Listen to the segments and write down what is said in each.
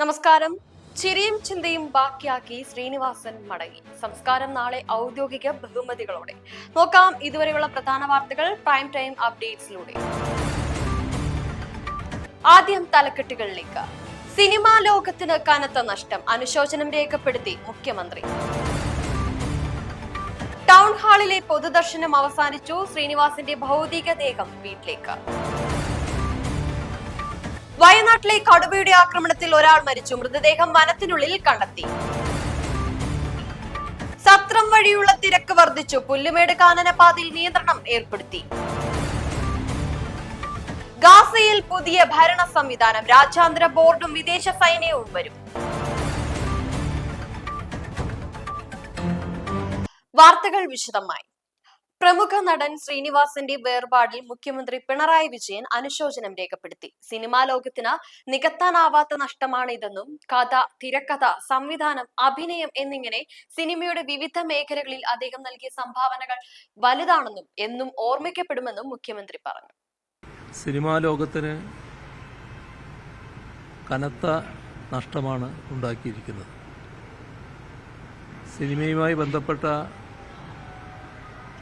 നമസ്കാരം. ചിരിയും ചിന്തയും ബാക്കിയാക്കി ശ്രീനിവാസൻ മടങ്ങി. സംസ്കാരം നാളെ ഔദ്യോഗിക ബഹുമതികളോടെ. നോക്കാം ഇതുവരെയുള്ള പ്രധാന വാർത്തകൾ പ്രൈം ടൈം അപ്ഡേറ്റ്സിലൂടെ. ആദ്യം തലക്കെട്ടുകളിലേക്ക്. സിനിമാ ലോകത്തിന് കനത്ത നഷ്ടം. അനുശോചനം രേഖപ്പെടുത്തി മുഖ്യമന്ത്രി. ടൗൺ ഹാളിലെ പൊതുദർശനം അവസാനിച്ചു ശ്രീനിവാസിന്റെ ഭൗതികദേഹം വീട്ടിലേക്ക്. വയനാട്ടിലെ കടുവയുടെ ആക്രമണത്തിൽ ഒരാൾ മരിച്ചു. മൃതദേഹം വനത്തിനുള്ളിൽ കണ്ടെത്തി. സത്രം വഴിയുള്ള തിരക്ക് വർദ്ധിച്ചു. പുല്ലുമേട് കാനനപാതയിൽ നിയന്ത്രണം ഏർപ്പെടുത്തി. ഗാസയിൽ പുതിയ ഭരണ സംവിധാനം. രാജ്യാന്തര ബോർഡും വിദേശ സൈന്യവും വരും. വാർത്തകൾ വിശദമായി. പ്രമുഖ നടൻ ശ്രീനിവാസന്റെ വേർപാടിൽ മുഖ്യമന്ത്രി പിണറായി വിജയൻ അനുശോചനം രേഖപ്പെടുത്തി. സിനിമാ ലോകത്തിന് നികത്താനാവാത്ത നഷ്ടമാണ് ഇതെന്നും കഥ തിരക്കഥ സംവിധാനം അഭിനയം എന്നിങ്ങനെ സിനിമയുടെ വിവിധ മേഖലകളിൽ അദ്ദേഹം നൽകിയ സംഭാവനകൾ വലുതാണെന്നും എന്നും ഓർമ്മിക്കപ്പെടുമെന്നും മുഖ്യമന്ത്രി പറഞ്ഞു. സിനിമാ ലോകത്തിന് കനത്ത നഷ്ടമാണ് ഉണ്ടാക്കിയിരിക്കുന്നത്. സിനിമയുമായി ബന്ധപ്പെട്ട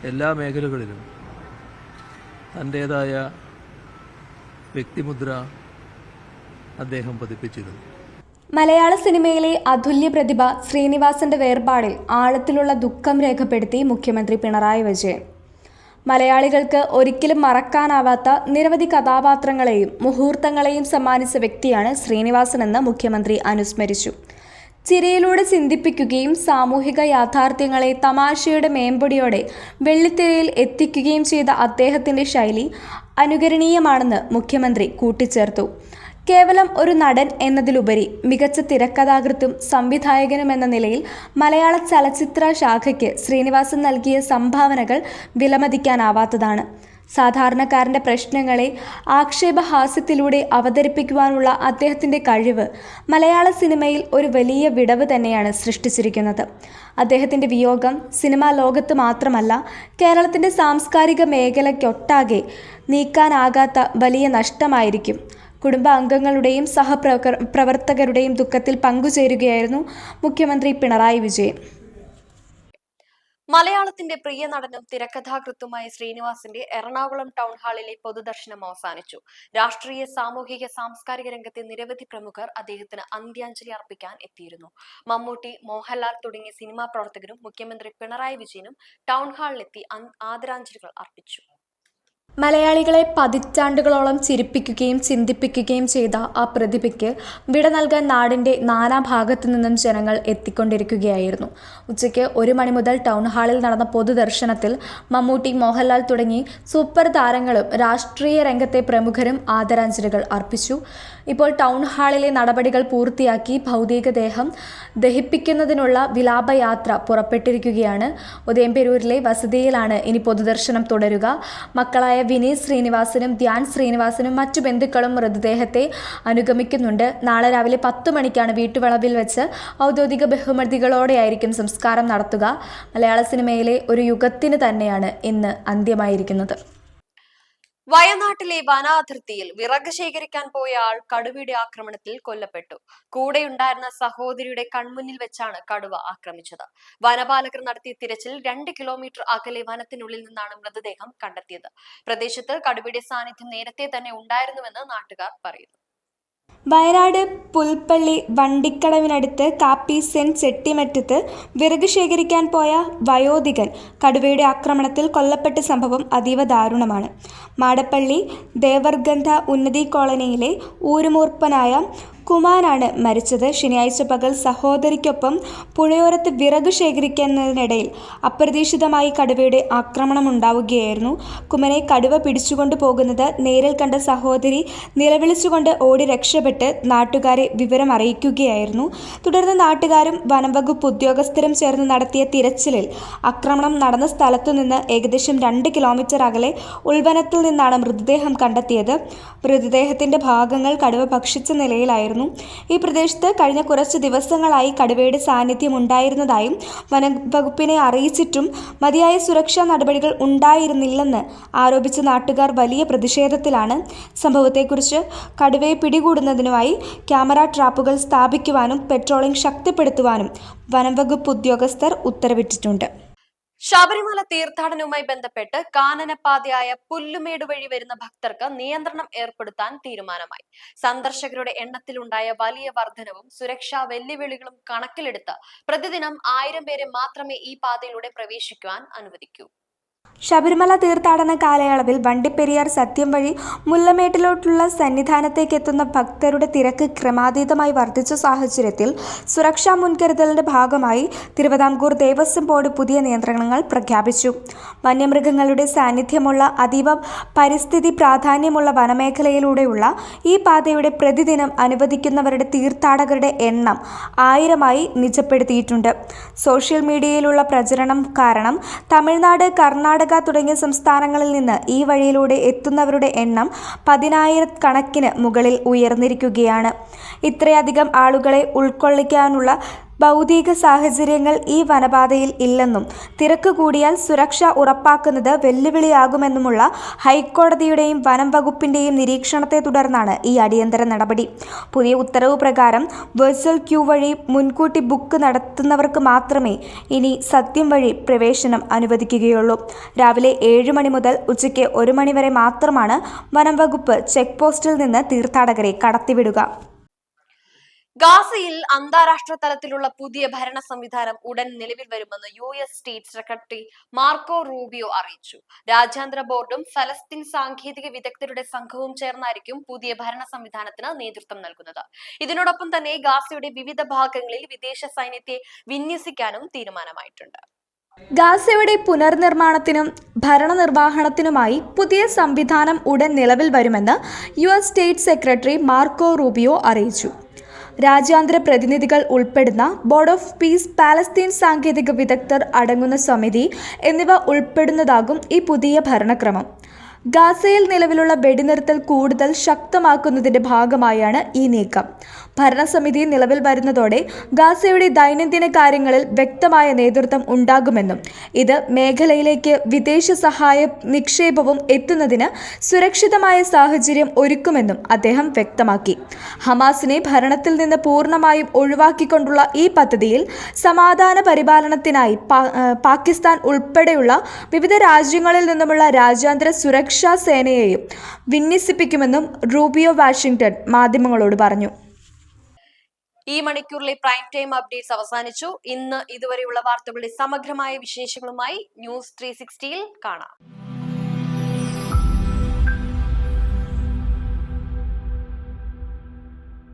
എല്ലാ മേഖലകളിലും തന്റേതായ വ്യക്തിമുദ്ര അദ്ദേഹം പതിപ്പിച്ചിരുന്നു. മലയാള സിനിമയിലെ അതുല്യ പ്രതിഭ ശ്രീനിവാസന്റെ വേർപാടിൽ ആഴത്തിലുള്ള ദുഃഖം രേഖപ്പെടുത്തി മുഖ്യമന്ത്രി പിണറായി വിജയൻ. മലയാളികൾക്ക് ഒരിക്കലും മറക്കാനാവാത്ത നിരവധി കഥാപാത്രങ്ങളെയും മുഹൂർത്തങ്ങളെയും സമ്മാനിച്ച വ്യക്തിയാണ് ശ്രീനിവാസനെന്ന് മുഖ്യമന്ത്രി അനുസ്മരിച്ചു. ചിരിയിലൂടെ ചിന്തിപ്പിക്കുകയും സാമൂഹിക യാഥാർത്ഥ്യങ്ങളെ തമാശയുടെ മേമ്പൊടിയോടെ വെള്ളിത്തിരയിൽ എത്തിക്കുകയും ചെയ്ത അദ്ദേഹത്തിന്റെ ശൈലി അനുകരണീയമാണെന്ന് മുഖ്യമന്ത്രി കൂട്ടിച്ചേർത്തു. കേവലം ഒരു നടൻ എന്നതിലുപരി മികച്ച തിരക്കഥാകൃത്തും സംവിധായകനും എന്ന നിലയിൽ മലയാള ചലച്ചിത്ര ശാഖയ്ക്ക് ശ്രീനിവാസൻ നൽകിയ സംഭാവനകൾ വിലമതിക്കാനാവാത്തതാണ്. സാധാരണക്കാരന്റെ പ്രശ്നങ്ങളെ ആക്ഷേപഹാസ്യത്തിലൂടെ അവതരിപ്പിക്കുവാനുള്ള അദ്ദേഹത്തിന്റെ കഴിവ് മലയാള സിനിമയിൽ ഒരു വലിയ വിടവ് തന്നെയാണ് സൃഷ്ടിച്ചിരിക്കുന്നത്. അദ്ദേഹത്തിന്റെ വിയോഗം സിനിമാ ലോകത്ത് മാത്രമല്ല കേരളത്തിന്റെ സാംസ്കാരിക മേഖലയ്ക്കൊട്ടാകെ നീക്കാനാകാത്ത വലിയ നഷ്ടമായിരിക്കും. കുടുംബ അംഗങ്ങളുടെയും സഹപ്രവർ പ്രവർത്തകരുടെയും ദുഃഖത്തിൽ പങ്കുചേരുകയായിരുന്നു മുഖ്യമന്ത്രി പിണറായി വിജയൻ. മലയാളത്തിന്റെ പ്രിയ നടനും തിരക്കഥാകൃത്തുമായ ശ്രീനിവാസിന്റെ എറണാകുളം ടൗൺ ഹാളിലെ പൊതുദർശനം അവസാനിച്ചു. രാഷ്ട്രീയ സാമൂഹിക സാംസ്കാരിക രംഗത്തെ നിരവധി പ്രമുഖർ അദ്ദേഹത്തിന് അന്ത്യാഞ്ജലി അർപ്പിക്കാൻ എത്തിയിരുന്നു. മമ്മൂട്ടി മോഹൻലാൽ തുടങ്ങിയ സിനിമാ പ്രവർത്തകരും മുഖ്യമന്ത്രി പിണറായി വിജയനും ടൗൺ ഹാളിലെത്തി ആദരാഞ്ജലികൾ അർപ്പിച്ചു. മലയാളികളെ പതിറ്റാണ്ടുകളോളം ചിരിപ്പിക്കുകയും ചിന്തിപ്പിക്കുകയും ചെയ്ത ആ പ്രതിഭയ്ക്ക് വിട നൽകാൻ നാടിന്റെ നാനാഭാഗത്തു നിന്നും ജനങ്ങൾ എത്തിക്കൊണ്ടിരിക്കുകയായിരുന്നു. ഉച്ചയ്ക്ക് ഒരു മണി മുതൽ ടൗൺ ഹാളിൽ നടന്ന പൊതുദർശനത്തിൽ മമ്മൂട്ടി മോഹൻലാൽ തുടങ്ങി സൂപ്പർ താരങ്ങളും രാഷ്ട്രീയ രംഗത്തെ പ്രമുഖരും ആദരാഞ്ജലികൾ അർപ്പിച്ചു. ഇപ്പോൾ ടൗൺ ഹാളിലെ നടപടികൾ പൂർത്തിയാക്കി ഭൗതികദേഹം ദഹിപ്പിക്കുന്നതിനുള്ള വിലാപയാത്ര പുറപ്പെട്ടിരിക്കുകയാണ്. ഉദയംപേരൂരിലെ വസതിയിലാണ് ഇനി പൊതുദർശനം തുടരുക. മക്കളായ വിനീത് ശ്രീനിവാസനും ധ്യാൻ ശ്രീനിവാസനും മറ്റു ബന്ധുക്കളും മൃതദേഹത്തെ അനുഗമിക്കുന്നുണ്ട്. നാളെ രാവിലെ പത്ത് മണിക്കാണ് വീട്ടുവളവിൽ വെച്ച് ഔദ്യോഗിക ബഹുമതികളോടെയായിരിക്കും സംസ്കാരം നടത്തുക. മലയാള സിനിമയിലെ ഒരു യുഗത്തിന് തന്നെയാണ് ഇന്ന് അന്ത്യമായിരിക്കുന്നത്. വയനാട്ടിലെ വനാതിർത്തിയിൽ വിറക് ശേഖരിക്കാൻ പോയ ആൾ കടുവയുടെ ആക്രമണത്തിൽ കൊല്ലപ്പെട്ടു. കൂടെയുണ്ടായിരുന്ന സഹോദരിയുടെ കൺമുന്നിൽ വെച്ചാണ് കടുവ ആക്രമിച്ചത്. വനപാലകർ നടത്തിയ തിരച്ചിൽ രണ്ട് കിലോമീറ്റർ അകലെ വനത്തിനുള്ളിൽ നിന്നാണ് മൃതദേഹം കണ്ടെത്തിയത്. പ്രദേശത്ത് കടുവയുടെ സാന്നിധ്യം നേരത്തെ തന്നെ ഉണ്ടായിരുന്നുവെന്ന് നാട്ടുകാർ പറയുന്നു. വയനാട് പുൽപ്പള്ളി വണ്ടിക്കടവിനടുത്ത് കാപ്പി സെൻ ചെട്ടിമറ്റത്ത് വിറക് ശേഖരിക്കാൻ പോയ വയോധികൻ കടുവയുടെ ആക്രമണത്തിൽ കൊല്ലപ്പെട്ട സംഭവം അതീവ ദാരുണമാണ്. മാടപ്പള്ളി ദേവർഗന്ധ ഉന്നതി കോളനിയിലെ ഊരുമൂർപ്പനായ കുമാരാണ് മരിച്ചത്. ശനിയാഴ്ച പകൽ സഹോദരിക്കൊപ്പം പുഴയോരത്ത് വിറക് ശേഖരിക്കുന്നതിനിടയിൽ അപ്രതീക്ഷിതമായി കടുവയുടെ ആക്രമണം ഉണ്ടാവുകയായിരുന്നു കുമരെ കടുവ പിടിച്ചുകൊണ്ട് പോകുന്നത് നേരിൽ കണ്ട സഹോദരി നിലവിളിച്ചുകൊണ്ട് ഓടി രക്ഷപ്പെട്ട് നാട്ടുകാരെ വിവരം അറിയിക്കുകയായിരുന്നു. തുടർന്ന് നാട്ടുകാരും വനംവകുപ്പ് ഉദ്യോഗസ്ഥരും ചേർന്ന് നടത്തിയ തിരച്ചിലിൽ ആക്രമണം നടന്ന സ്ഥലത്തു നിന്ന് ഏകദേശം രണ്ട് കിലോമീറ്റർ അകലെ ഉൾവനത്തിൽ നിന്നാണ് മൃതദേഹം കണ്ടെത്തിയത്. മൃതദേഹത്തിന്റെ ഭാഗങ്ങൾ കടുവ ഭക്ഷിച്ച നിലയിലായിരുന്നു. വരികയായിരുന്നു ഈ പ്രദേശത്ത് കഴിഞ്ഞ കുറച്ച് ദിവസങ്ങളായി കടുവയുടെ സാന്നിധ്യം ഉണ്ടായിരുന്നതായും വനംവകുപ്പിനെ അറിയിച്ചിട്ടും മതിയായ സുരക്ഷാ നടപടികൾ ഉണ്ടായിരുന്നില്ലെന്ന് ആരോപിച്ച നാട്ടുകാർ വലിയ പ്രതിഷേധത്തിലാണ്. സംഭവത്തെക്കുറിച്ച് കടുവയെ പിടികൂടുന്നതിനുമായി ക്യാമറ ട്രാപ്പുകൾ സ്ഥാപിക്കുവാനും പെട്രോളിംഗ് ശക്തിപ്പെടുത്തുവാനും വനംവകുപ്പ് ഉദ്യോഗസ്ഥർ ഉത്തരവിട്ടിട്ടുണ്ട്. ശബരിമല തീർത്ഥാടനവുമായി ബന്ധപ്പെട്ട് കാനനപാതയായ പുല്ലുമേട് വഴി വരുന്ന ഭക്തർക്ക് നിയന്ത്രണം ഏർപ്പെടുത്താൻ തീരുമാനമായി. സന്ദർശകരുടെ എണ്ണത്തിലുണ്ടായ വലിയ വർധനവും സുരക്ഷാ വെല്ലുവിളികളും കണക്കിലെടുത്ത് പ്രതിദിനം ആയിരം പേരെ മാത്രമേ ഈ പാതയിലൂടെ പ്രവേശിക്കുവാൻ അനുവദിക്കൂ. ശബരിമല തീർത്ഥാടന കാലയളവിൽ വണ്ടിപ്പെരിയാർ സത്യം വഴി മുല്ലമേട്ടിലോട്ടുള്ള സന്നിധാനത്തേക്ക് എത്തുന്ന ഭക്തരുടെ തിരക്ക് ക്രമാതീതമായി വർദ്ധിച്ച സാഹചര്യത്തിൽ സുരക്ഷാ മുൻകരുതലിന്റെ ഭാഗമായി തിരുവിതാംകൂർ ദേവസ്വം ബോർഡ് പുതിയ നിയന്ത്രണങ്ങൾ പ്രഖ്യാപിച്ചു. വന്യമൃഗങ്ങളുടെ സാന്നിധ്യമുള്ള അതീവ പരിസ്ഥിതി പ്രാധാന്യമുള്ള വനമേഖലയിലൂടെയുള്ള ഈ പാതയുടെ പ്രതിദിനം അനുവദിക്കുന്നവരുടെ തീർത്ഥാടകരുടെ എണ്ണം ആയിരമായി നിജപ്പെടുത്തിയിട്ടുണ്ട്. സോഷ്യൽ മീഡിയയിലുള്ള പ്രചരണം കാരണം തമിഴ്നാട് കർണാടക തുടങ്ങിയ സംസ്ഥാനങ്ങളിൽ നിന്ന് ഈ വഴിയിലൂടെ എത്തുന്നവരുടെ എണ്ണം പതിനായിരക്കണക്കിന് മുകളിൽ ഉയർന്നിരിക്കുകയാണ്. ഇത്രയധികം ആളുകളെ ഉൾക്കൊള്ളിക്കാനുള്ള ഭൗതിക സാഹചര്യങ്ങൾ ഈ വനപാതയിൽ ഇല്ലെന്നും തിരക്ക് കൂടിയാൽ സുരക്ഷ ഉറപ്പാക്കുന്നത് വെല്ലുവിളിയാകുമെന്നുമുള്ള ഹൈക്കോടതിയുടെയും വനം വകുപ്പിന്റെയും നിരീക്ഷണത്തെ തുടർന്നാണ് ഈ അടിയന്തര നടപടി. പുതിയ ഉത്തരവ് പ്രകാരം വെർച്വൽ ക്യൂ വഴി മുൻകൂട്ടി ബുക്ക് നടത്തുന്നവർക്ക് മാത്രമേ ഇനി സത്യം വഴി പ്രവേശനം അനുവദിക്കുകയുള്ളൂ. രാവിലെ ഏഴ് മണി മുതൽ ഉച്ചയ്ക്ക് ഒരു മണിവരെ മാത്രമാണ് വനം വകുപ്പ് ചെക്ക് പോസ്റ്റിൽ നിന്ന് തീർത്ഥാടകരെ കടത്തിവിടുക. ഗാസയിൽ അന്താരാഷ്ട്ര തലത്തിലുള്ള പുതിയ ഭരണ സംവിധാനം ഉടൻ നിലവിൽ വരുമെന്ന് U S state secretary Marco Rubio അറിയിച്ചു. രാജ്യാന്തര ബോർഡും ഫലസ്തീൻ സാങ്കേതിക വിദഗ്ധരുടെ സംഘവും ചേർന്നായിരിക്കും പുതിയ ഭരണ സംവിധാനത്തിന് നേതൃത്വം നൽകുന്നത്. ഇതിനോടൊപ്പം തന്നെ ഗാസയുടെ വിവിധ ഭാഗങ്ങളിൽ വിദേശ സൈന്യത്തെ വിന്യസിക്കാനും തീരുമാനമായിട്ടുണ്ട്. ഗാസയുടെ പുനർനിർമ്മാണത്തിനും ഭരണനിർവഹണത്തിനുമായി പുതിയ സംവിധാനം ഉടൻ നിലവിൽ വരുമെന്ന് U S state secretary Marco Rubio അറിയിച്ചു. രാജ്യാന്തര പ്രതിനിധികൾ ഉൾപ്പെടുന്ന ബോർഡ് ഓഫ് പീസ് പാലസ്തീൻ സാങ്കേതിക വിദഗ്ധർ അടങ്ങുന്ന സമിതി എന്നിവ ഉൾപ്പെടുന്നതാകും ഈ പുതിയ ഭരണക്രമം. ഗാസയിൽ നിലവിലുള്ള വെടിനിർത്തൽ കൂടുതൽ ശക്തമാക്കുന്നതിന്റെ ഭാഗമായാണ് ഈ നീക്കം. ഭരണസമിതി നിലവിൽ വരുന്നതോടെ ഗാസയുടെ ദൈനംദിന കാര്യങ്ങളിൽ വ്യക്തമായ നേതൃത്വം ഉണ്ടാകുമെന്നും ഇത് മേഖലയിലേക്ക് വിദേശ സഹായ നിക്ഷേപവും എത്തുന്നതിന് സുരക്ഷിതമായ സാഹചര്യം ഒരുക്കുമെന്നും അദ്ദേഹം വ്യക്തമാക്കി. ഹമാസിനെ ഭരണത്തിൽ നിന്ന് പൂർണമായും ഒഴിവാക്കിക്കൊണ്ടുള്ള ഈ പദ്ധതിയിൽ സമാധാന പരിപാലനത്തിനായി പാകിസ്ഥാൻ ഉൾപ്പെടെയുള്ള വിവിധ രാജ്യങ്ങളിൽ നിന്നുമുള്ള രാജ്യാന്തര സുരക്ഷാ സേനയെയും വിന്യസിപ്പിക്കുമെന്നും റൂബിയോ വാഷിംഗ്ടൺ മാധ്യമങ്ങളോട് പറഞ്ഞു. ഈ മണിക്കൂറിലെ പ്രൈം ടൈം അപ്ഡേറ്റ്സ് അവസാനിച്ചു. ഇന്ന് ഇതുവരെയുള്ള വാർത്തകളുടെ സമഗ്രമായ വിശേഷങ്ങളുമായി ന്യൂസ് ത്രീ സിക്സ്റ്റിയിൽ കാണാം.